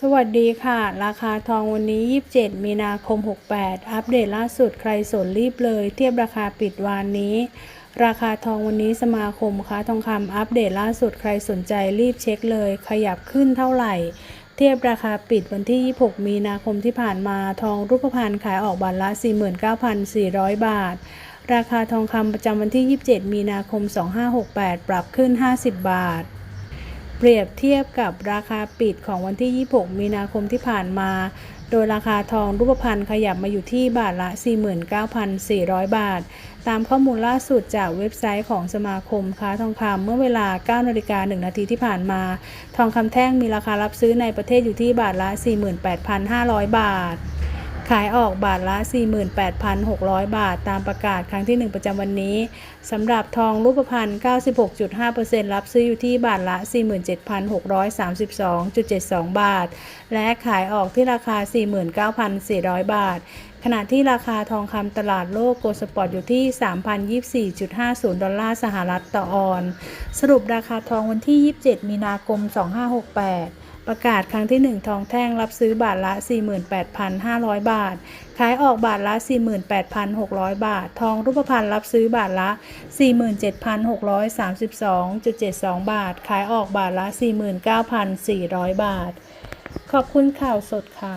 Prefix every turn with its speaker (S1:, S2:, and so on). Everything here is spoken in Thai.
S1: สวัสดีค่ะ ราคาทองวันนี้ 27 มีนาคม 68 อัปเดตล่าสุดใครสนรีบเลย เทียบราคาปิดวานนี้ ราคาทองวันนี้สมาคมค้าทองคำอัปเดตล่าสุดใครสนใจรีบเช็คเลย ขยับขึ้นเท่าไหร่ เทียบราคาปิดวันที่ 26 มีนาคมที่ผ่านมาทองรูปพรรณขายออกบาทละ 49,400 บาท ราคาทองคำประจำวันที่ 27 มีนาคม 2568 ปรับขึ้น 50 บาท เปรียบเทียบกับราคาปิดของวันที่ 26 มีนาคมที่ผ่านมา โดยราคาทองรูปพรรณขยับมาอยู่ที่บาทละ 49,400 บาท ตามข้อมูลล่าสุดจากเว็บไซต์ของสมาคมค้าทองคำเมื่อเวลา 9 นาฬิกา 1 นาทีที่ผ่านมา ทองคำแท่งมีราคารับซื้อในประเทศอยู่ที่บาทละ 48,500 บาท ขายออกบาทละ 48,600 บาท ตามประกาศครั้งที่ 1 ประจำวันนี้สำหรับทองรูปพรรณ96.5%รับซื้ออยู่ที่บาทละ 47,632.72 บาท และขายออกที่ราคา 49,400 บาท ขณะที่ราคาทองคำตลาดโลกโกลด์สปอร์ตอยู่ที่ 3,024.50 ดอลลาร์สหรัฐต่อออน สรุปราคาทองวันที่ 27 มีนาคม 2568 ประกาศครั้งที่ 1 ทองแท่งรับซื้อบาทละ 48,500 บาท ขายออกบาทละ 48,600 บาท ทองรูปพรรณรับซื้อบาทละ 47,632.72 บาท ขายออกบาทละ 49,400 บาท ขอบคุณข่าวสดค่ะ